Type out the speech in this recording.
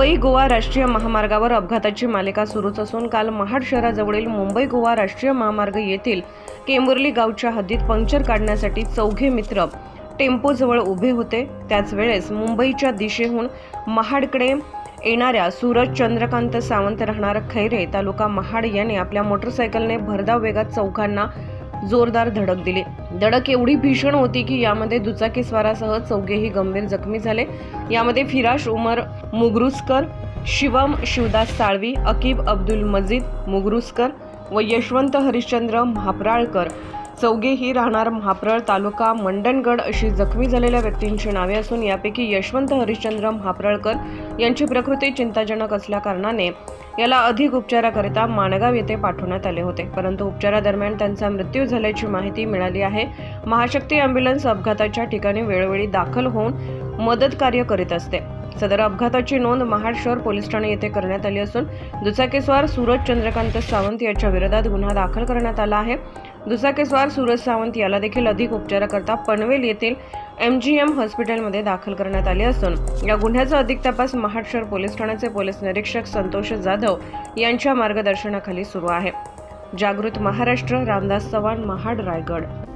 मुंबई गोवा राष्ट्रीय महामार्गावर अपघाताची मालिका सुरूच असून काल महाड शहराजवळील मुंबई गोवा राष्ट्रीय महामार्ग येथील केंबुर्ली गावच्या हद्दीत पंक्चर काढण्यासाठी चौघे मित्र टेम्पोजवळ उभे होते. त्याच वेळेस मुंबईच्या दिशेहून महाडकडे येणाऱ्या सूरज चंद्रकांत सावंत राहणार खैरे तालुका महाड याने आपल्या मोटरसायकलने भरधाव वेगात चौघांना जोरदार धडक दिली. धडक एवढी भीषण होती की यामध्ये दुचाकीस्वारासह चौघेही गंभीर जखमी झाले. यामध्ये फिराश उमर मुगरुसकर शिवम शिवदास साळवी अकीब अब्दुल मजीद मुगरुसकर व यशवंत हरिश्चंद्र म्हापराळकर चौघेही राहणार महाप्रळ तालुका मंडणगड अशी जखमी झालेल्या व्यक्तींची नावे असून यापैकी यशवंत हरिश्चंद्र महाप्रळकर यांची प्रकृती चिंताजनक असल्याकारणाने याला अधिक उपचाराकरिता माणगाव येथे पाठवण्यात आले होते. परंतु उपचारादरम्यान त्यांचा मृत्यू झाल्याची माहिती मिळाली आहे. महाशक्ती अँब्युलन्स अपघाताच्या ठिकाणी वेळोवेळी दाखल होऊन मदत कार्य करीत असते. सदर अपघाताची नोंद महाड शहर पोलीस ठाणे येथे करण्यात आली असून दुचाकीस्वार सूरज चंद्रकांत सावंत याच्या विरोधात गुन्हा दाखल करण्यात आला आहे. दुचाकीस्वार सूरज सावंत याला देखील अधिक उपचाराकरता पनवेल येथील एम जी एम हॉस्पिटलमध्ये दाखल करण्यात आले असून या गुन्ह्याचा अधिक तपास महाड शहर पोलीस ठाण्याचे पोलीस निरीक्षक संतोष जाधव यांच्या मार्गदर्शनाखाली सुरू आहे. जागृत महाराष्ट्र रामदास चव्हाण महाड रायगड.